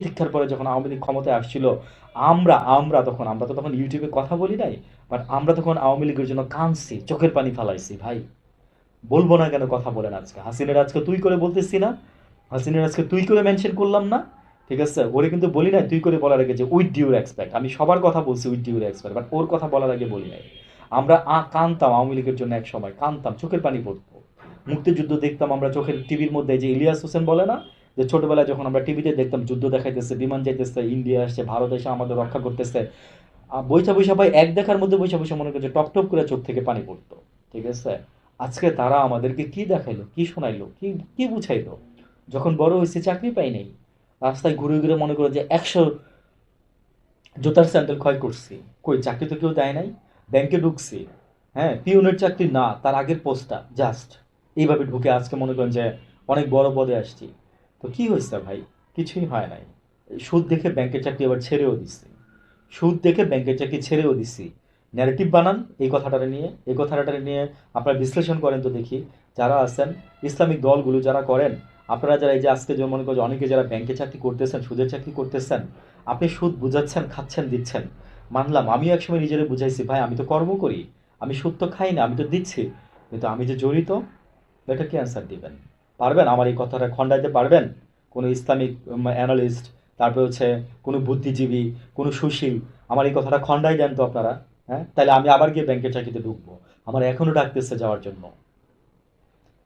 শিক্ষার পরে যখন আওয়ামী লীগ ক্ষমতায় আসছিল, আমরা আমরা তখন, আমরা তো তখন ইউটিউবে কথা বলি নাই বাট আমরা তখন আওয়ামী লীগের জন্য কাঁদছি, চোখের পানি ফালাইছি, ভাই। বলব না কেন কথা বলেন আজকে। হাসিনের আজকে তুই করে বলতেছি না, হাসিনের আজকে তুই করে মেনশন করলাম না, ঠিক আছে? ওরে কিন্তু বলি নাই তুই করে বলার আগে যে, উইথ ডিউ রেসপেক্ট আমি সবার কথা বলছি, উইথ ডিউ রেসপেক্ট বাট ওর কথা বলার আগে বলি নাই। আমরা কানতাম আওয়ামী লীগের জন্য এক সময় কানতাম চোখের পানি পড়তো। মুক্তিযুদ্ধ দেখতাম আমরা চোখের টিভির মধ্যে যে ইলিয়াস হোসেন বলে না যে ছোটবেলায় যখন আমরা টিভিতে দেখতাম, যুদ্ধ দেখাইতেছে, বিমান যাইতেছে, ইন্ডিয়া আসছে, ভারত এসে আমাদের রক্ষা করতেছে বৈশা বৈশা ভাই, এক দেখার মধ্যে বৈশা বৈশা মনে করছে, টপ টপ করে চোখ থেকে পানি পড়তো, ঠিক আছে? আজকে তারা আমাদেরকে কি দেখাইলো, কি শোনাইলো, কি কি বুঝাইলো? যখন বড় হয়েছে চাকরি পাই নাই। রাস্তায় ঘুরে ঘুরে মনে করে যে একশো জুতার স্যান্ডেল ক্ষয় করছি। কই, চাকরি তো কেউ দেয় নাই? ব্যাংকে ঢুকছি। হ্যাঁ পিউনের চাকরি না, তার আগের পোস্টটা, জাস্ট। এইভাবে ঢুকে আজকে মনে করেন যে অনেক বড় পদে আসছি। তো কি হয়েছে ভাই? কিছুই হয় নাই। সুদ দেখে ব্যাংকের চাকরি আবার ছেড়েও দিচ্ছি সুদ দেখে ব্যাংকের চাকরি ছেড়েও দিচ্ছি ন্যারেটিভ বানান এই কথাটা নিয়ে। এই কথাটা নিয়ে আপনারা বিশ্লেষণ করেন তো দেখি। যারা আছেন, ইসলামিক দলগুলো যারা করেন, আপনারা যারা এই যে আজকে যেমন মনে করেন অনেকে যারা ব্যাংকে চাকরি করতেছেন, সুদের চাকরি করতেছেন, আপনি সুদ বুঝাচ্ছেন, খাচ্ছেন, দিচ্ছেন। মানলাম, আমিও একসময় নিজেরে বুঝাইছি, ভাই, আমি তো কর্ম করি। আমি সুদ তো খাই না, আমি তো দিচ্ছি। কিন্তু আমি যে জড়িত, এটা কি অ্যান্সার দিবেন? পারবেন? আমার এই কথাটা খণ্ডাইতে পারবেন? কোনো ইসলামিক অ্যানালিস্ট, তারপরে হচ্ছে কোনো বুদ্ধিজীবী, কোনো সুশীল, আমার এই কথাটা খণ্ডাই দেন তো আপনারা হ্যাঁ? তাহলে আমি আবার গিয়ে ব্যাংকের চাকরিতে ঢুকবো। আমার এখনও ডাকতেছে যাওয়ার জন্য।